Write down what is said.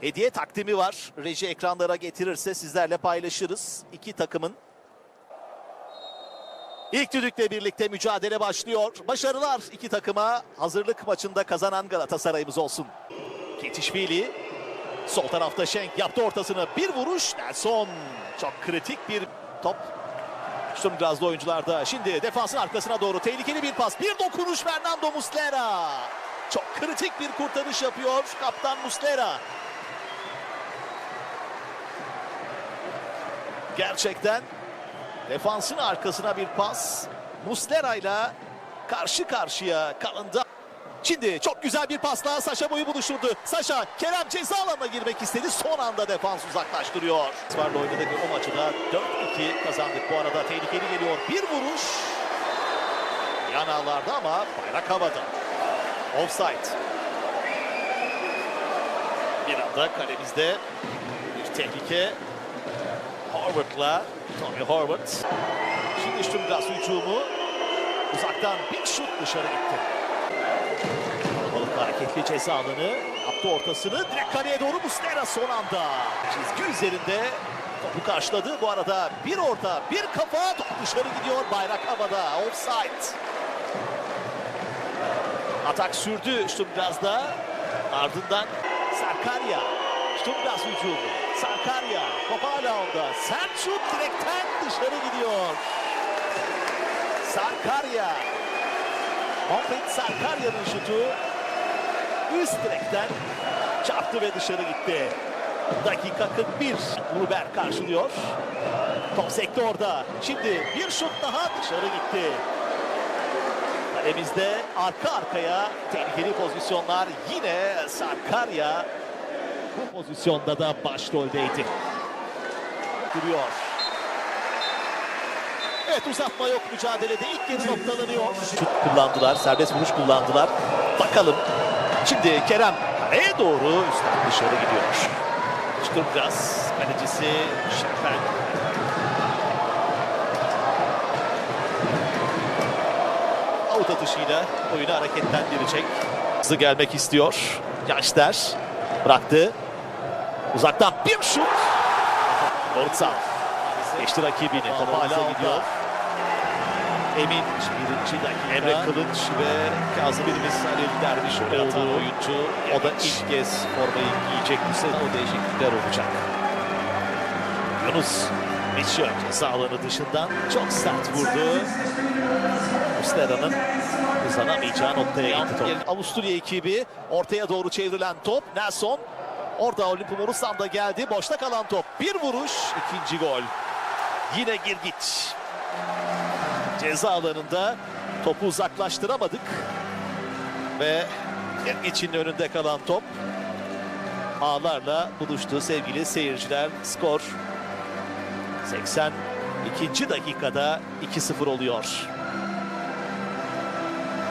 hediye takdimi var. Reji ekranlara getirirse sizlerle paylaşırız. İki takımın İlk düdükle birlikte mücadele başlıyor. Başarılar iki takıma. Hazırlık maçında kazanan Galatasaray'ımız olsun. Ketişvili sol tarafta Şenk yaptı ortasını. Bir vuruş Nelson. Çok kritik bir top. Sturmgraz'da oyuncularda. Şimdi defansın arkasına doğru tehlikeli bir pas. Bir dokunuş Fernando Muslera. Çok kritik bir kurtarış yapıyor kaptan Muslera. Gerçekten Defansın arkasına bir pas. Muslera ile karşı karşıya kalındı. Şimdi çok güzel bir pasla Saşa boyu buluşturdu. Saşa Kerem ceza alanına girmek istedi. Son anda defans uzaklaştırıyor. Varla oynadık o maçı da 4-2 kazandık. Bu arada tehlikeli geliyor. Bir vuruş. Yan ağlarda ama bayrak havada. Offside. Bir anda kalemizde bir tehlike. Horvath'la Tommy Horvath. Şimdi Sturmgras hücumu. Uzaktan bir şut dışarı gitti. Kalabalık hareketli ceza alanı. Yaptı ortasını. Direkt kaleye doğru Muslera son anda. Çizgi üzerinde topu karşıladı. Bu arada bir orta, bir kafa top dışarı gidiyor. Bayrak havada. Offside. Atak sürdü Sturmgraz'da. Ardından Sarkarya. Sturmgras hücumu. Sarkarya. Top hala onda. Sert direkten dışarı gidiyor. Sarkarya. Mohamed Sarkarya'nın şutu üst direkten çarptı ve dışarı gitti. Dakika 41. Gruber karşılıyor. Top sekti orada. Şimdi bir şut daha dışarı gitti. Kalemizde arka arkaya tehlikeli pozisyonlar. Yine Sarkarya bu pozisyonda da başroldeydi. Duruyor. Evet uzatma yok mücadelede. İlk kez noktalanıyor. Şut kullandılar. Serbest vuruş kullandılar. Bakalım. Şimdi Kerem kaleye doğru üstten dışarı gidiyor. Sturmgras kalecisi Şerpen. Out atışıyla oyunu hareketlendirecek. Hızlı gelmek istiyor. Yaşter bıraktı. Uzaktan bir şut. Bortsan. Geçti rakibini. Top hala gidiyor. Emin birinci dakika. Emre Kılınç ve Kazım İlimiz Halil Derviş atan oyuncu. O da ilk kez formayı giyecek bu sene. O değişiklikler olacak. Yunus Mitchell ceza alanı dışından çok sert vurdu. Muslera'nın hızlanamayacağı noktaya gitti top. Avusturya ekibi ortaya doğru çevrilen top. Nelson orada Olimpi Morusan da geldi. Boşta kalan top. Bir vuruş. ikinci gol. Yine Girgiç. Ceza alanında topu uzaklaştıramadık. Ve Girgiç'in önünde kalan top ağlarla buluştu sevgili seyirciler. Skor 82. dakikada 2-0 oluyor.